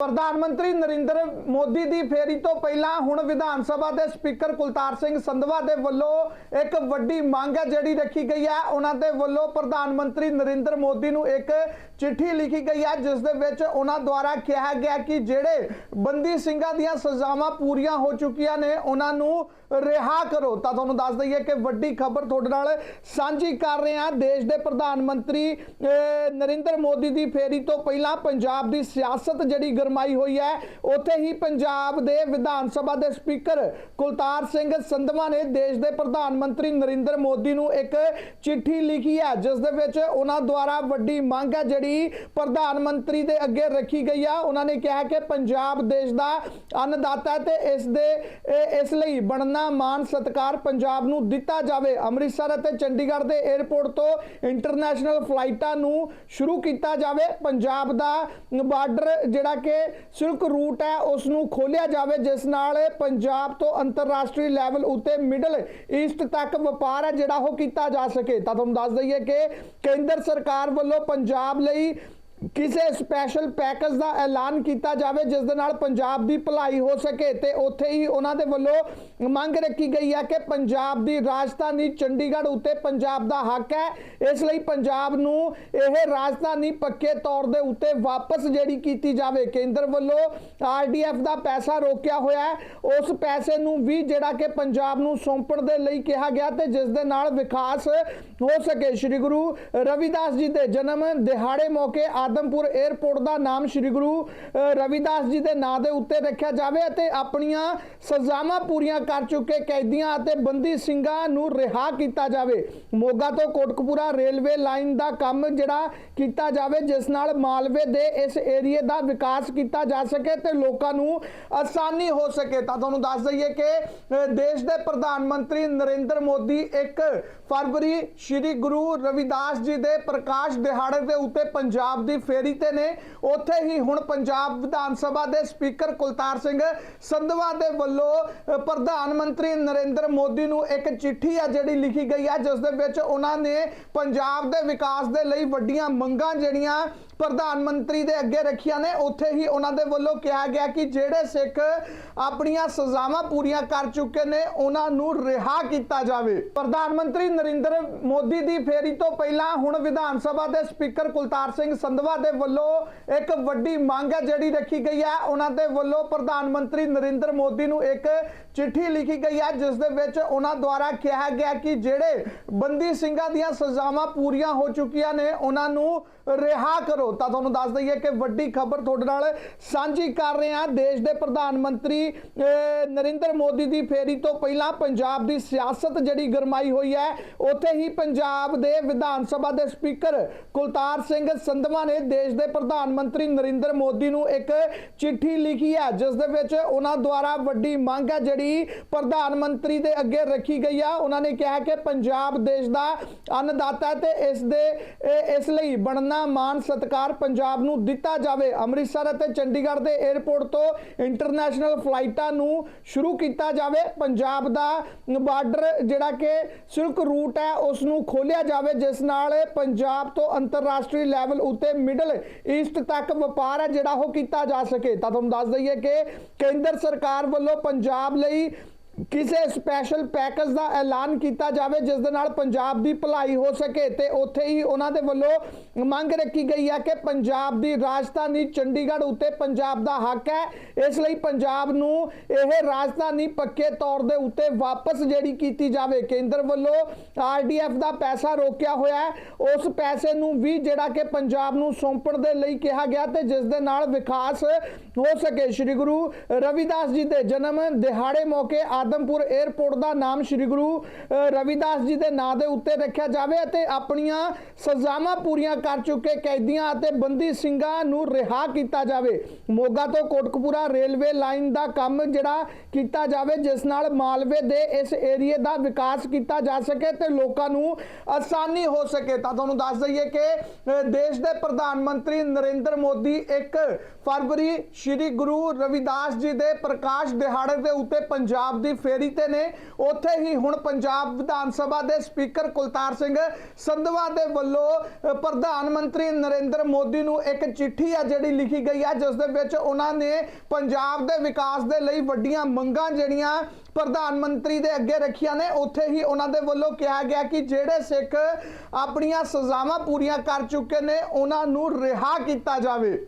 ਪ੍ਰਧਾਨ ਮੰਤਰੀ ਨਰਿੰਦਰ ਮੋਦੀ ਦੀ ਫੇਰੀ ਤੋਂ ਪਹਿਲਾਂ ਹੁਣ ਵਿਧਾਨ ਸਭਾ ਦੇ ਸਪੀਕਰ ਕੁਲਤਾਰ ਸਿੰਘ ਸੰਧਵਾ ਦੇ ਵੱਲੋਂ ਇੱਕ ਵੱਡੀ ਮੰਗ ਹੈ ਜਿਹੜੀ ਰੱਖੀ ਗਈ ਹੈ। ਉਹਨਾਂ ਦੇ ਵੱਲੋਂ ਪ੍ਰਧਾਨ ਮੰਤਰੀ ਨਰਿੰਦਰ ਮੋਦੀ ਨੂੰ ਇੱਕ ਚਿੱਠੀ ਲਿਖੀ ਗਈ ਹੈ, ਜਿਸ ਦੇ ਵਿੱਚ ਉਹਨਾਂ ਦੁਆਰਾ ਕਿਹਾ ਗਿਆ ਕਿ ਜਿਹੜੇ ਬੰਦੀ ਸਿੰਘਾਂ ਦੀਆਂ ਸਜ਼ਾਵਾਂ ਪੂਰੀਆਂ ਹੋ ਚੁੱਕੀਆਂ ਨੇ, ਉਹਨਾਂ ਨੂੰ ਰਿਹਾ ਕਰੋ। ਤਾਂ ਤੁਹਾਨੂੰ ਦੱਸ ਦਈਏ ਕਿ ਵੱਡੀ ਖਬਰ ਤੁਹਾਡੇ ਨਾਲ ਸਾਂਝੀ ਕਰ ਰਹੇ ਹਾਂ। ਦੇਸ਼ ਦੇ ਪ੍ਰਧਾਨ ਮੰਤਰੀ ਨਰਿੰਦਰ ਮੋਦੀ ਦੀ ਫੇਰੀ ਤੋਂ ਪਹਿਲਾਂ ਪੰਜਾਬ ਦੀ ਸਿਆਸਤ ਜਿਹੜੀ ਗਰਮਾਈ ਹੋਈ ਹੈ। ਉੱਥੇ ਹੀ ਪੰਜਾਬ ਦੇ ਵਿਧਾਨ ਸਭਾ ਦੇ ਸਪੀਕਰ ਕੁਲਤਾਰ ਸਿੰਘ ਸੰਧਵਾ ਨੇ ਦੇਸ਼ ਦੇ ਪ੍ਰਧਾਨ ਮੰਤਰੀ ਨਰਿੰਦਰ ਮੋਦੀ ਨੂੰ ਇੱਕ ਚਿੱਠੀ ਲਿਖੀ ਹੈ, ਜਿਸ ਦੇ ਵਿੱਚ ਉਹਨਾਂ ਦੁਆਰਾ ਵੱਡੀ ਮੰਗ ਹੈ, ਜਿਹੜੀ ਪ੍ਰਧਾਨ ਮੰਤਰੀ ਦੇ ਅੱਗੇ ਰੱਖੀ ਗਈ ਆ। ਉਹਨਾਂ ਨੇ ਕਿਹਾ ਕਿ ਪੰਜਾਬ ਦੇਸ਼ ਦਾ ਅੰਨਦਾਤਾ ਹੈ ਤੇ ਇਸ ਦੇ ਇਸ ਲਈ ਬਣਨਾ ਮਾਨ ਸਤਕਾਰ ਪੰਜਾਬ ਨੂੰ ਦਿੱਤਾ ਜਾਵੇ। ਅੰਮ੍ਰਿਤਸਰ ਅਤੇ ਚੰਡੀਗੜ੍ਹ ਦੇ 에ਅਰਪੋਰਟ ਤੋਂ ਇੰਟਰਨੈਸ਼ਨਲ ਫਲਾਈਟਾਂ ਨੂੰ ਸ਼ੁਰੂ ਕੀਤਾ ਜਾਵੇ। ਪੰਜਾਬ ਦਾ ਬਾਰਡਰ ਜਿਹੜਾ ਕਿ ਸਿਲਕ ਰੂਟ ਹੈ ਉਸ ਨੂੰ ਖੋਲਿਆ ਜਾਵੇ, ਜਿਸ ਨਾਲ ਪੰਜਾਬ ਤੋਂ ਅੰਤਰਰਾਸ਼ਟਰੀ ਲੈਵਲ ਉੱਤੇ ਮਿਡਲ ਈਸਟ ਤੱਕ ਵਪਾਰ ਹੈ ਜਿਹੜਾ ਉਹ ਕੀਤਾ ਜਾ ਸਕੇ। ਤਾਂ ਤੁਹਾਨੂੰ ਦੱਸ ਦਈਏ ਕਿ ਕੇਂਦਰ ਸਰਕਾਰ ਵੱਲੋਂ ਪੰਜਾਬ ਲਈ ਕਿਸੇ ਸਪੈਸ਼ਲ ਪੈਕੇਜ ਦਾ ਐਲਾਨ ਕੀਤਾ ਜਾਵੇ, ਜਿਸ ਦੇ ਨਾਲ ਪੰਜਾਬ ਦੀ ਭਲਾਈ ਹੋ ਸਕੇ, ਤੇ ਉੱਥੇ ਹੀ ਉਹਨਾਂ ਦੇ ਵੱਲੋਂ ਮੰਗ ਰੱਖੀ ਗਈ ਹੈ ਕਿ ਪੰਜਾਬ ਦੀ ਰਾਜਧਾਨੀ ਚੰਡੀਗੜ੍ਹ ਉੱਤੇ ਪੰਜਾਬ ਦਾ ਹੱਕ ਹੈ। ਇਸ ਲਈ ਪੰਜਾਬ ਨੂੰ ਇਹ ਰਾਜਧਾਨੀ ਪੱਕੇ ਤੌਰ ਦੇ ਉੱਤੇ ਵਾਪਸ ਜਿਹੜੀ ਕੀਤੀ ਜਾਵੇ, ਕੇਂਦਰ ਵੱਲੋਂ ਆਰਡੀਐਫ ਦਾ ਪੈਸਾ ਰੋਕਿਆ ਹੋਇਆ ਹੈ। ਉਸ ਪੈਸੇ ਨੂੰ ਵੀ ਜਿਹੜਾ ਕਿ ਪੰਜਾਬ ਨੂੰ ਸੌਂਪਣ ਦੇ ਲਈ ਕਿਹਾ ਗਿਆ ਤੇ ਜਿਸ ਦੇ ਨਾਲ ਵਿਕਾਸ ਹੋ ਸਕੇ। ਸ੍ਰੀ ਗੁਰੂ ਰਵਿਦਾਸ ਜੀ ਦੇ ਜਨਮ ਦਿਹਾੜੇ ਮੌਕੇ ਆਦਮਪੁਰ 에ਅਰਪੋਰਟ ਦਾ ਨਾਮ ਸ੍ਰੀ ਗੁਰੂ ਰਵਿਦਾਸ ਜੀ ਦੇ ਨਾਂ ਦੇ ਉੱਤੇ ਰੱਖਿਆ ਜਾਵੇ ਅਤੇ ਆਪਣੀਆਂ ਸਜ਼ਾਵਾਂ ਪੂਰੀਆਂ ਕਰ ਚੁੱਕੇ ਕੈਦੀਆਂ ਅਤੇ ਬੰਦੀ ਸਿੰਘਾਂ ਨੂੰ ਰਿਹਾ ਕੀਤਾ ਜਾਵੇ। ਮੋਗਾ ਤੋਂ ਕੋਟਕਪੂਰਾ ਰੇਲਵੇ ਲਾਈਨ ਦਾ ਕੰਮ ਜਿਹੜਾ ਕੀਤਾ ਜਾਵੇ, ਜਿਸ ਨਾਲ ਮਾਲਵੇ ਦੇ ਇਸ ਏਰੀਏ ਦਾ ਵਿਕਾਸ ਕੀਤਾ ਜਾ ਸਕੇ ਤੇ ਲੋਕਾਂ ਨੂੰ ਆਸਾਨੀ ਹੋ ਸਕੇ। ਤਾਂ ਤੁਹਾਨੂੰ ਦੱਸ ਦਈਏ ਕਿ ਦੇਸ਼ ਦੇ ਪ੍ਰਧਾਨ ਮੰਤਰੀ ਨਰਿੰਦਰ ਮੋਦੀ 1 ਫਰਵਰੀ ਸ੍ਰੀ ਗੁਰੂ ਰਵਿਦਾਸ ਜੀ ਦੇ ਪ੍ਰਕਾਸ਼ ਦਿਹਾੜੇ ਦੇ ਉੱਤੇ ਪੰਜਾਬ ਦੀ ਫੇਰੀ ਤੇ ਨੇ। ਉੱਥੇ ਹੀ ਹੁਣ ਪੰਜਾਬ ਵਿਧਾਨ ਸਭਾ ਦੇ ਸਪੀਕਰ ਕੁਲਤਾਰ ਸਿੰਘ ਸੰਧਵਾ ਦੇ ਵੱਲੋਂ ਪ੍ਰਧਾਨ ਮੰਤਰੀ ਨਰਿੰਦਰ ਮੋਦੀ ਨੂੰ ਇੱਕ ਚਿੱਠੀ ਆ ਜਿਹੜੀ ਲਿਖੀ ਗਈ ਹੈ ਜਿਸ ਦੇ ਵਿੱਚ ਉਹਨਾਂ ਨੇ ਪੰਜਾਬ ਦੇ ਵਿਕਾਸ ਦੇ ਲਈ ਵੱਡੀਆਂ ਮੰਗਾਂ ਜਿਹੜੀਆਂ ਪ੍ਰਧਾਨ ਮੰਤਰੀ ਦੇ ਅੱਗੇ ਰੱਖੀਆਂ ਨੇ। ਉੱਥੇ ਹੀ ਉਹਨਾਂ ਦੇ ਵੱਲੋਂ ਕਿਹਾ ਗਿਆ ਕਿ ਜਿਹੜੇ ਸਿੱਖ ਆਪਣੀਆਂ ਸਜ਼ਾਵਾਂ ਪੂਰੀਆਂ ਕਰ ਚੁੱਕੇ ਨੇ, ਉਹਨਾਂ ਨੂੰ ਰਿਹਾ ਕੀਤਾ ਜਾਵੇ। ਪ੍ਰਧਾਨ ਮੰਤਰੀ ਨਰਿੰਦਰ ਮੋਦੀ ਦੀ ਫੇਰੀ ਤੋਂ ਪਹਿਲਾਂ ਹੁਣ ਵਿਧਾਨ ਸਭਾ ਦੇ ਸਪੀਕਰ ਕੁਲਤਾਰ ਸਿੰਘ ਸੰਧਵਾ ਦੇ ਵੱਲੋਂ ਇੱਕ ਵੱਡੀ ਮੰਗ ਹੈ, ਜਿਹੜੀ ਰੱਖੀ ਗਈ ਹੈ। ਉਹਨਾਂ ਦੇ ਵੱਲੋਂ ਪ੍ਰਧਾਨ ਮੰਤਰੀ ਨਰਿੰਦਰ ਮੋਦੀ ਨੂੰ ਇੱਕ ਚਿੱਠੀ ਲਿਖੀ ਗਈ ਹੈ, ਜਿਸ ਦੇ ਵਿੱਚ ਉਹਨਾਂ ਦੁਆਰਾ ਕਿਹਾ ਗਿਆ ਕਿ ਜਿਹੜੇ ਬੰਦੀ ਸਿੰਘਾਂ ਦੀਆਂ ਸਜ਼ਾਵਾਂ ਪੂਰੀਆਂ ਹੋ ਚੁੱਕੀਆਂ ਨੇ, ਉਹਨਾਂ ਨੂੰ ਰਿਹਾ ਕਰੋ। ਤਾਂ ਤੁਹਾਨੂੰ ਦੱਸ ਦਈਏ ਕਿ ਵੱਡੀ ਖਬਰ ਤੁਹਾਡੇ ਨਾਲ ਸਾਂਝੀ ਕਰ ਰਹੇ ਹਾਂ। ਦੇਸ਼ ਦੇ ਪ੍ਰਧਾਨ ਮੰਤਰੀ ਨਰਿੰਦਰ ਮੋਦੀ ਦੀ ਫੇਰੀ ਤੋਂ ਪਹਿਲਾਂ ਪੰਜਾਬ ਦੀ ਸਿਆਸਤ ਜਿਹੜੀ ਗਰਮਾਈ ਹੋਈ ਹੈ, ਉੱਥੇ ਹੀ ਪੰਜਾਬ ਦੇ ਵਿਧਾਨ ਸਭਾ ਦੇ ਸਪੀਕਰ ਕੁਲਤਾਰ ਸਿੰਘ ਸੰਧਵਾ ਨੇ ਦੇਸ਼ ਦੇ ਪ੍ਰਧਾਨ ਮੰਤਰੀ ਨਰਿੰਦਰ ਮੋਦੀ ਨੂੰ ਇੱਕ ਚਿੱਠੀ ਲਿਖੀ ਹੈ, ਜਿਸ ਦੇ ਵਿੱਚ ਉਹਨਾਂ ਦੁਆਰਾ ਵੱਡੀ ਮੰਗ ਹੈ ਜਿਹੜੀ ਪ੍ਰਧਾਨ ਮੰਤਰੀ ਦੇ ਅੱਗੇ ਰੱਖੀ ਗਈ ਆ। ਉਹਨਾਂ ਨੇ ਕਿਹਾ ਕਿ ਪੰਜਾਬ ਦੇਸ਼ ਦਾ ਅੰਨਦਾਤਾ ਹੈ ਤੇ ਇਸ ਦੇ ਇਸ ਲਈ ਬਣਨਾ ਮਾਨ ਸਤਕਾਰ ਪੰਜਾਬ ਨੂੰ ਦਿੱਤਾ ਜਾਵੇ। ਅੰਮ੍ਰਿਤਸਰ ਅਤੇ ਚੰਡੀਗੜ੍ਹ ਦੇ 에ਅਰਪੋਰਟ ਤੋਂ ਇੰਟਰਨੈਸ਼ਨਲ ਫਲਾਈਟਾਂ ਨੂੰ ਸ਼ੁਰੂ ਕੀਤਾ ਜਾਵੇ। ਪੰਜਾਬ ਦਾ ਬਾਰਡਰ ਜਿਹੜਾ ਕਿ ਸਿਲਕ ਰੂਟ ਹੈ ਉਸ ਨੂੰ ਖੋਲਿਆ ਜਾਵੇ, ਜਿਸ ਨਾਲ ਪੰਜਾਬ ਤੋਂ ਅੰਤਰਰਾਸ਼ਟਰੀ ਲੈਵਲ ਉੱਤੇ ਮਿਡਲ ਈਸਟ ਤੱਕ ਵਪਾਰ ਹੈ, ਜਿਹੜਾ ਉਹ ਕੀਤਾ ਜਾ ਸਕੇ। ਤਾਂ ਤੁਹਾਨੂੰ ਦੱਸ ਦਈਏ ਕਿ ਕੇਂਦਰ ਸਰਕਾਰ ਵੱਲੋਂ ਪੰਜਾਬ ਲਈ ਕਿਸੇ ਸਪੈਸ਼ਲ ਪੈਕੇਜ ਦਾ ਐਲਾਨ ਕੀਤਾ ਜਾਵੇ, ਜਿਸ ਦੇ ਨਾਲ ਪੰਜਾਬ ਦੀ ਭਲਾਈ ਹੋ ਸਕੇ, ਤੇ ਉੱਥੇ ਹੀ ਉਹਨਾਂ ਦੇ ਵੱਲੋਂ ਮੰਗ ਰੱਖੀ ਗਈ ਹੈ ਕਿ ਪੰਜਾਬ ਦੀ ਰਾਜਧਾਨੀ ਚੰਡੀਗੜ੍ਹ ਉੱਤੇ ਪੰਜਾਬ ਦਾ ਹੱਕ ਹੈ। ਇਸ ਲਈ ਪੰਜਾਬ ਨੂੰ ਇਹ ਰਾਜਧਾਨੀ ਪੱਕੇ ਤੌਰ ਦੇ ਉੱਤੇ ਵਾਪਸ ਜਿਹੜੀ ਕੀਤੀ ਜਾਵੇ। ਕੇਂਦਰ ਵੱਲੋਂ ਆਰਡੀਐਫ ਦਾ ਪੈਸਾ ਰੋਕਿਆ ਹੋਇਆ ਹੈ। ਉਸ ਪੈਸੇ ਨੂੰ ਵੀ ਜਿਹੜਾ ਕਿ ਪੰਜਾਬ ਨੂੰ ਸੌਂਪਣ ਦੇ ਲਈ ਕਿਹਾ ਗਿਆ ਤੇ ਜਿਸ ਦੇ ਨਾਲ ਵਿਕਾਸ ਹੋ ਸਕੇ। ਸ੍ਰੀ ਗੁਰੂ ਰਵਿਦਾਸ ਜੀ ਦੇ ਜਨਮ ਦਿਹਾੜੇ ਮੌਕੇ ਆਦਮਪੁਰ 에ਅਰਪੋਰਟ ਦਾ ਨਾਮ ਸ੍ਰੀ ਗੁਰੂ ਰਵਿਦਾਸ ਜੀ ਦੇ ਨਾਂ ਦੇ ਉੱਤੇ ਰੱਖਿਆ ਜਾਵੇ ਅਤੇ ਆਪਣੀਆਂ ਸਜ਼ਾਵਾਂ ਪੂਰੀਆਂ ਕਰ ਚੁੱਕੇ ਕੈਦੀਆਂ ਅਤੇ ਬੰਦੀ ਸਿੰਘਾਂ ਨੂੰ ਰਿਹਾ ਕੀਤਾ ਜਾਵੇ। ਮੋਗਾ ਤੋਂ ਕੋਟਕਪੂਰਾ ਰੇਲਵੇ ਲਾਈਨ ਦਾ ਕੰਮ ਜਿਹੜਾ ਕੀਤਾ ਜਾਵੇ, ਜਿਸ ਨਾਲ ਮਾਲਵੇ ਦੇ ਇਸ ਏਰੀਏ ਦਾ ਵਿਕਾਸ ਕੀਤਾ ਜਾ ਸਕੇ ਤੇ ਲੋਕਾਂ ਨੂੰ ਆਸਾਨੀ ਹੋ ਸਕੇ। ਤਾਂ ਤੁਹਾਨੂੰ ਦੱਸ ਦਈਏ ਕਿ ਦੇਸ਼ ਦੇ ਪ੍ਰਧਾਨ ਮੰਤਰੀ ਨਰਿੰਦਰ ਮੋਦੀ 1 ਫਰਵਰੀ ਸ੍ਰੀ ਗੁਰੂ ਰਵਿਦਾਸ ਜੀ ਦੇ ਪ੍ਰਕਾਸ਼ ਦਿਹਾੜੇ ਦੇ ਉੱਤੇ ਪੰਜਾਬ ਦੀ ਫੇਰੀ ਤੇ ਨੇ। ਉੱਥੇ ਹੀ ਹੁਣ ਪੰਜਾਬ ਵਿਧਾਨ ਸਭਾ ਦੇ ਸਪੀਕਰ ਕੁਲਤਾਰ ਸਿੰਘ ਸੰਧਵਾ ਦੇ ਵੱਲੋਂ ਪ੍ਰਧਾਨ ਮੰਤਰੀ ਨਰਿੰਦਰ ਮੋਦੀ ਨੂੰ ਇੱਕ ਚਿੱਠੀ ਆ ਜਿਹੜੀ ਲਿਖੀ ਗਈ ਹੈ ਜਿਸ ਦੇ ਵਿੱਚ ਉਹਨਾਂ ਨੇ ਪੰਜਾਬ ਦੇ ਵਿਕਾਸ ਦੇ ਲਈ ਵੱਡੀਆਂ ਮੰਗਾਂ ਜਿਹੜੀਆਂ ਪ੍ਰਧਾਨ ਮੰਤਰੀ ਦੇ ਅੱਗੇ ਰੱਖੀਆਂ ਨੇ, ਉੱਥੇ ਹੀ ਉਹਨਾਂ ਦੇ ਵੱਲੋਂ ਕਿਹਾ ਗਿਆ ਕਿ ਜਿਹੜੇ ਸਿੱਖ ਆਪਣੀਆਂ ਸਜ਼ਾਵਾਂ ਪੂਰੀਆਂ ਕਰ ਚੁੱਕੇ ਨੇ, ਉਹਨਾਂ ਨੂੰ ਰਿਹਾ ਕੀਤਾ ਜਾਵੇ।